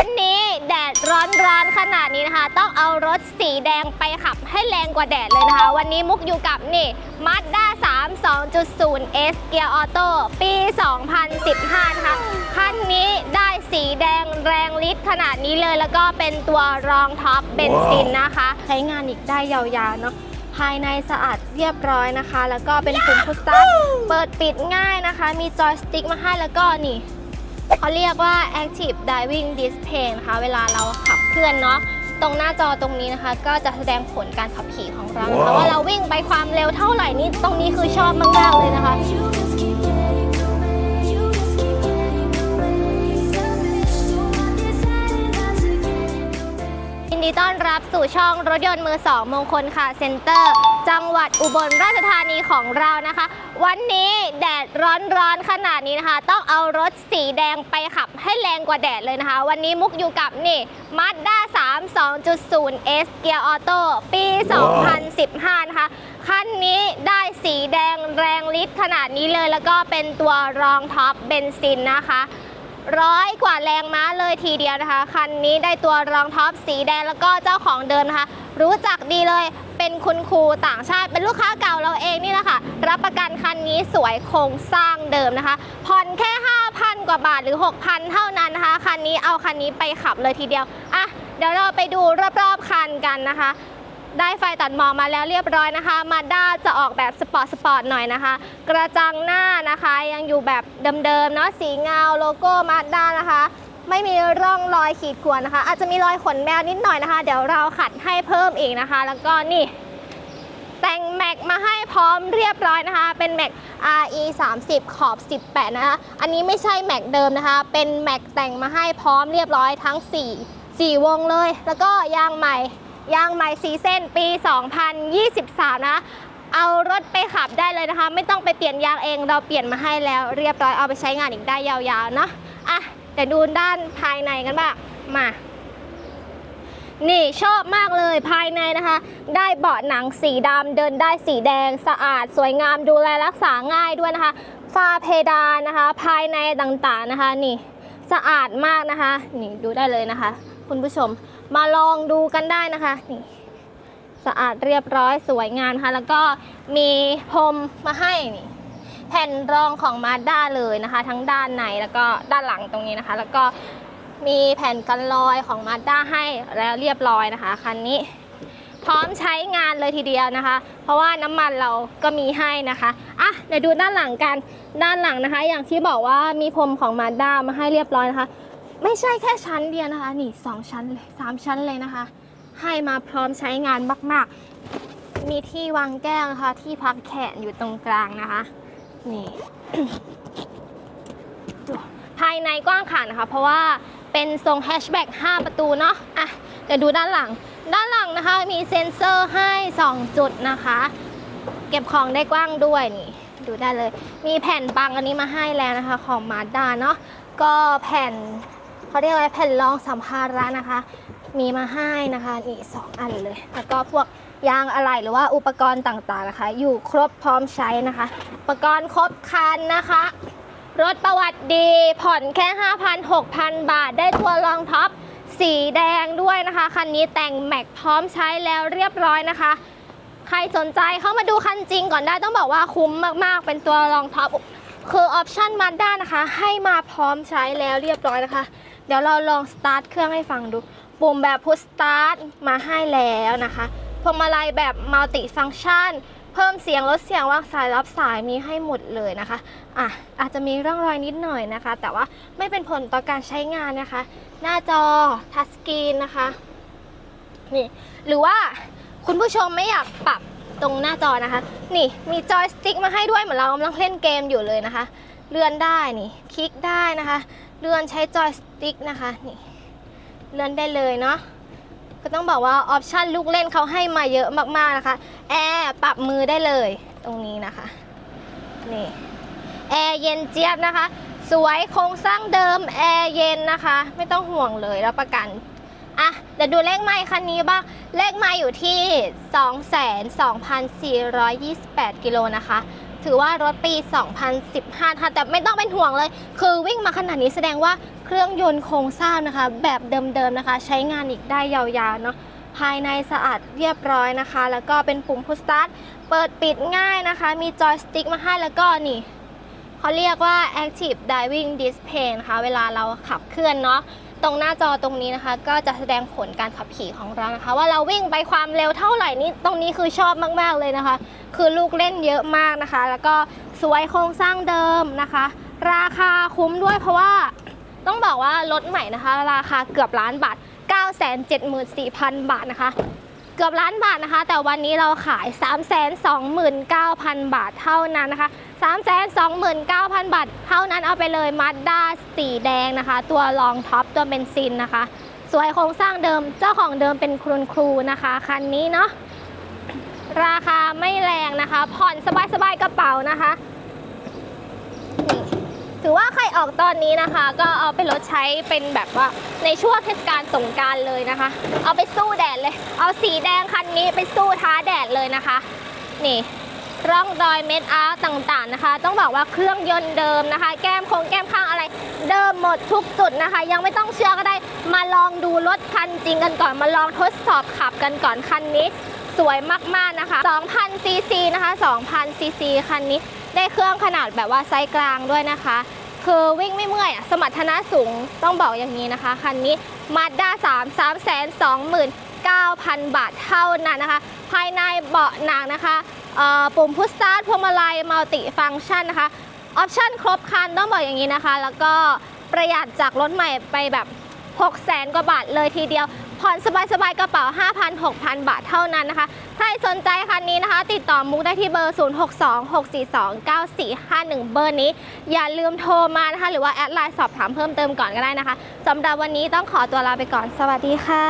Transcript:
วันนี้แดดร้อนๆขนาดนี้นะคะ ต้องเอารถสีแดงไปขับให้แรงกว่าแดดเลยนะคะ วันนี้มุกอยู่กับนี่ Mazda 3 2.0 S เกียร์ออโต้ปี 2015 นะคะ คันนี้ได้สีแดงแรงฤทธิ์ขนาดนี้เลย แล้วก็เป็นตัวรองท็อปเบนซินนะคะ ใช้งานอีกได้ยาวๆเนาะภายในสะอาดเรียบร้อยนะคะ แล้วก็เป็นปุ่มพุชสตาร์ทเปิดปิดง่ายนะคะ มีจอยสติ๊กมาให้แล้วก็นี่ เขาเรียกว่า Active Driving Display นะคะ เวลาเราขับเคลื่อนเนาะตรงหน้าจอตรงนี้นะคะ ก็จะแสดงผลการขับขี่ของเรานะคะว่าเราวิ่งไปความเร็วเท่าไหร่นี่ตรงนี้คือชอบมากๆเลยนะคะ You just keep getting away. You just keep getting away. Selfish, so I decided not to get in the way. ยินดีต้อนรับสู่ช่องรถยนต์มือสองมงคลค่ะเซ็นเตอร์ จังหวัดอุบลราชธานีของเรานะคะ วันนี้แดดร้อนๆขนาดนี้นะคะ ต้องเอารถสีแดงไปขับให้แรงกว่าแดดเลยนะคะ วันนี้มุกอยู่กับนี่ Mazda 3 2.0 S เกียร์ออโต้ปี 2015 นะคะ คันนี้ได้สีแดงแรงฤทธิ์ขนาดนี้เลย แล้วก็เป็นตัวรองท็อปเบนซินนะคะร้อยกว่าแรงม้าเลยทีเดียวนะคะ คันนี้ได้ตัวรองท็อปสีแดงแล้วก็เจ้าของเดิมนะคะ รู้จักดีเลยเป็นคุณครูต่างชาติเป็นลูกค้าเก่าเราเองนี่แหละค่ะรับประกัน สวยโครงสร้างเดิมนะคะ ผ่อนแค่ 5,000 กว่าบาทหรือ 6,000 เท่านั้นนะคะ คันนี้เอาคันนี้ไปขับเลยทีเดียว อะ เดี๋ยวเราไปดูรอบๆคันกันนะคะ ได้ไฟตัดหมอกมาแล้วเรียบร้อยนะคะ มาด้าจะออกแบบสปอร์ตสปอร์ตหน่อยนะคะ กระจังหน้านะคะ ยังอยู่แบบเดิมๆเนาะ สีเงาโลโก้มาด้านะคะไม่มีร่องรอยขีดข่วนนะคะ อาจจะมีรอยขนแมวนิดหน่อยนะคะ เดี๋ยวเราขัดให้เพิ่มอีกนะคะ แล้วก็นี่ แต่งแม็กมาให้พร้อมเรียบร้อยนะคะ เป็นแม็ก RE 30 ขอบ 18 นะคะ อันนี้ไม่ใช่แม็กเดิมนะคะ เป็นแม็กแต่งมาให้พร้อมเรียบร้อยทั้ง 4 4 วงเลย แล้วก็ยางใหม่ ยางใหม่สีเส้นปี 2023 นะ เอารถไปขับได้เลยนะคะ ไม่ต้องไปเปลี่ยนยางเอง เราเปลี่ยนมาให้แล้วเรียบร้อย เอาไปใช้งานอีกได้ยาวๆ เนาะ อะเดี๋ยวดูด้านภายในกันบ้าง มา นี่ชอบมากเลยภายในนะคะ ได้เบาะหนังสีดำเดินได้สีแดงสะอาด สวยงามดูแลรักษาง่ายด้วยนะคะฝ้าเพดานนะคะ ภายในต่างๆนะคะ นี่สะอาดมากนะคะ นี่ดูได้เลยนะคะ คุณผู้ชมมาลองดูกันได้นะคะนี่สะอาดเรียบร้อยสวยงามนะคะแล้วก็มีพรมมาให้นี่แผ่นรองของมาด้าเลยนะคะ ทั้งด้านในแล้วก็ด้านหลังตรงนี้นะคะ แล้วก็ มีแผ่นกันรอยของมาด้าให้แล้วเรียบร้อยนะคะคันนี้ พร้อมใช้งานเลยทีเดียวนะคะ เพราะว่าน้ำมันเราก็มีให้นะคะอะเดี๋ยวดูด้านหลังกันด้านหลังนะคะ อย่างที่บอกว่ามีพรมของมาด้ามาให้เรียบร้อยนะคะ ไม่ใช่แค่ชั้นเดียวนะคะ นี่สองชั้นเลยสามชั้นเลยนะคะ ให้มาพร้อมใช้งานมาก ๆ มีที่วางแก้วนะคะ ที่พักแขนอยู่ตรงกลางนะคะนี่ภายในกว้างขวางนะคะ เพราะว่า เป็นทรงแฮชแบ็ก5ประตูเนาะอะเดี๋ยวดูด้านหลัง ด้านหลังนะคะมีเซ็นเซอร์ให้ 2 จุดนะคะ เก็บของได้กว้างด้วยนี่ดูได้เลย มีแผ่นบังอันนี้มาให้แล้วนะคะ ของมาด้าเนาะก็แผ่นเขาเรียกอะไรแผ่นรองสัมภาระนะคะ มีมาให้นะคะนี่สองอันเลย แล้วก็พวกยางอะไหล่หรือว่าอุปกรณ์ต่างๆนะคะ อยู่ครบพร้อมใช้นะคะ อุปกรณ์ครบคันนะคะ รถประวัติดี ผ่อนแค่ 5,000 6,000 บาท ได้ตัวรองท็อปสีแดงด้วยนะคะ คันนี้แต่งแม็กพร้อมใช้แล้วเรียบร้อยนะคะ ใครสนใจเข้ามาดูคันจริงก่อนได้ต้องบอกว่าคุ้มมากๆ เป็นตัวรองท็อปคือออปชั่นมาด้านะคะ ให้มาพร้อมใช้แล้วเรียบร้อยนะคะ เดี๋ยวเราลองสตาร์ทเครื่องให้ฟังดู ปุ่มแบบพุชสตาร์ทมาให้แล้วนะคะพวงมาลัยแบบมัลติฟัง c t ชัน พิ่มเสียงลดเสียงวางสายรับสายมีให้หมดเลยนะคะอะอาจจะมีร่องรอยนิดหน่อยนะคะ แต่ว่าไม่เป็นผลต่อการใช้งานนะคะ หน้าจอทัชสกรีนนะคะนี่หรือว่าคุณผู้ชมไม่อยากปรับตรงหน้าจอนะคะ นี่มีจอยสติ๊กมาให้ด้วยเหมือนเรากำลังเล่นเกมอยู่เลยนะคะ เลื่อนได้นี่คลิกได้นะคะ เลื่อนใช้จอยสติ๊กนะคะนี่เลื่อนได้เลยเนาะ ก็ต้องบอกว่าออปชันลูกเล่นเขาให้มาเยอะมากๆนะคะ แอร์ปรับมือได้เลยตรงนี้นะคะ นี่ แอร์เย็นเจี๊ยบนะคะ สวยโครงสร้างเดิม แอร์เย็นนะคะ ไม่ต้องห่วงเลยรับประกัน อะ เดี๋ยวดูเลขไมค์คันนี้บ้าง เลขไมค์อยู่ที่ 22,428 กิโลนะคะ ถือว่ารถปี 2015ค่ะแต่ไม่ต้องเป็นห่วงเลย คือวิ่งมาขนาดนี้แสดงว่า เครื่องยนต์โครงสร้างนะคะ แบบเดิมๆนะคะ ใช้งานอีกได้ยาวๆเนาะภายในสะอาดเรียบร้อยนะคะ แล้วก็เป็นปุ่มพุชสตาร์ทเปิดปิดง่ายนะคะ มีจอยสติ๊กมาให้แล้วก็นี่เขาเรียกว่า Active Driving Display นะคะ เวลาเราขับเคลื่อนเนาะตรงหน้าจอตรงนี้นะคะ ก็จะแสดงผลการขับขี่ของเรานะคะ ว่าเราวิ่งไปความเร็วเท่าไหร่นี่ตรงนี้คือชอบมากๆเลยนะคะ คือลูกเล่นเยอะมากนะคะ แล้วก็สวยโครงสร้างเดิมนะคะ ราคาคุ้มด้วยเพราะว่า ต้องบอกว่ารถใหม่นะคะ ราคาเกือบล้านบาท 974,000 บาทนะคะ เกือบล้านบาทนะคะ แต่วันนี้เราขาย 329,000 บาทเท่านั้นนะคะ 329,000 บาท เท่านั้นเอาไปเลยมาด้าสีแดงนะคะ ตัวรองท็อปตัวเบนซินนะคะ สวยโครงสร้างเดิมเจ้าของเดิมเป็นคุณครูนะคะคันนี้เนาะราคาไม่แรงนะคะ ผ่อนสบายๆกระเป๋านะคะ ถือว่าใครออกตอนนี้นะคะ ก็เอาไปรถใช้เป็นแบบว่าในช่วงเทศกาลสงการเลยนะคะ เอาไปสู้แดดเลย เอาสีแดงคันนี้ไปสู้ท้าแดดเลยนะคะ นี่ร่องรอยเม็ดอาร์ต่างๆนะคะ ต้องบอกว่าเครื่องยนต์เดิมนะคะ แก้มโครงแก้มข้างอะไร เดิมหมดทุกจุดนะคะ ยังไม่ต้องเชื่อก็ได้มาลองดูรถคันจริงกันก่อน มาลองทดสอบขับกันก่อนคันนี้ สวยมากๆนะคะ2,000ซีซีนะคะ2,000ซีซีคันนี้ได้เครื่องขนาดแบบว่าไซส์กลางด้วยนะคะ คือวิ่งไม่เมื่อยอะสมรรถนะสูงต้องบอกอย่างนี้นะคะ คันนี้มาด้า3 3 2 9,000 บาทเท่านั้นนะคะ ภายในเบาะหนังนะคะปุ่มพุชสตาร์ทพวงมาลัยมัลติฟังก์ชันนะคะออปชั่นครบคันต้องบอกอย่างนี้นะคะ แล้วก็ประหยัดจากรถใหม่ไปแบบ6แสนกว่าบาทเลยทีเดียว ผ่อนสบายๆกระเป๋า 5,000-6,000 บาทเท่านั้นนะคะ ใครสนใจคันนี้นะคะ ติดต่อมุกได้ที่เบอร์ 0626429451 เบอร์นี้ อย่าลืมโทรมานะคะ หรือว่าแอดไลน์สอบถามเพิ่มเติมก่อนก็ได้นะคะสำหรับวันนี้ต้องขอตัวลาไปก่อน สวัสดีค่ะ